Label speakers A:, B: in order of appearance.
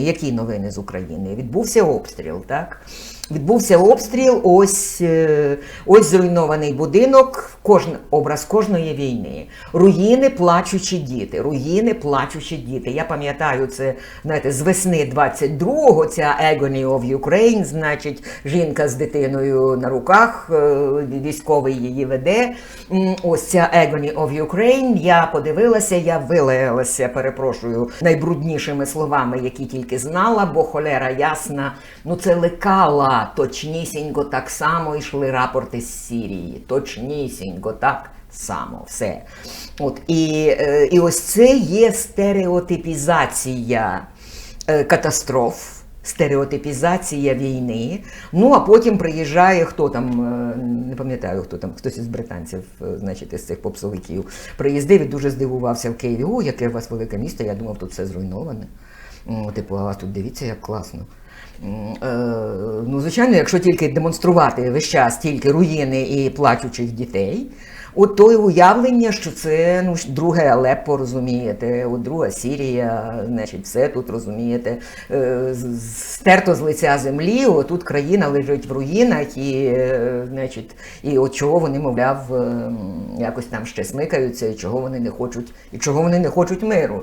A: Які новини з України? Відбувся обстріл, так? Відбувся обстріл, ось, е, ось зруйнований будинок, кожен, образ кожної війни. Руїни, плачучі діти. Руїни, плачучі діти. Я пам'ятаю це знаєте, з весни 22-го, ця Agony of Ukraine, значить, жінка з дитиною на руках, е, військовий її веде. Ось ця Agony of Ukraine. Я подивилася, я вилаялася, перепрошую, найбруднішими словами, які тільки знала, бо холера ясна. Ну це лекала. Точнісінько так само йшли рапорти з Сірії. Точнісінько так само. Все. От, і, е, і ось це є стереотипізація е, катастроф. Стереотипізація війни. Ну а потім приїжджає хто там, е, не пам'ятаю, хто там, хтось із британців, значить, із цих попсовиків, приїздив і дуже здивувався в Києві. О, яке у вас велике місто, я думав, тут все зруйноване. Типу, а тут дивіться, як класно. Е, Ну, звичайно, якщо тільки демонструвати весь час тільки руїни і плачучих дітей, от то й уявлення, що це ну, друге Алеппо, розумієте, от друга Сірія, значить, все тут розумієте, е, стерто з лиця землі, отут країна лежить в руїнах, і, е, значить, і от чого вони, мовляв, е, якось там ще смикаються, і чого вони не хочуть, і чого вони не хочуть миру.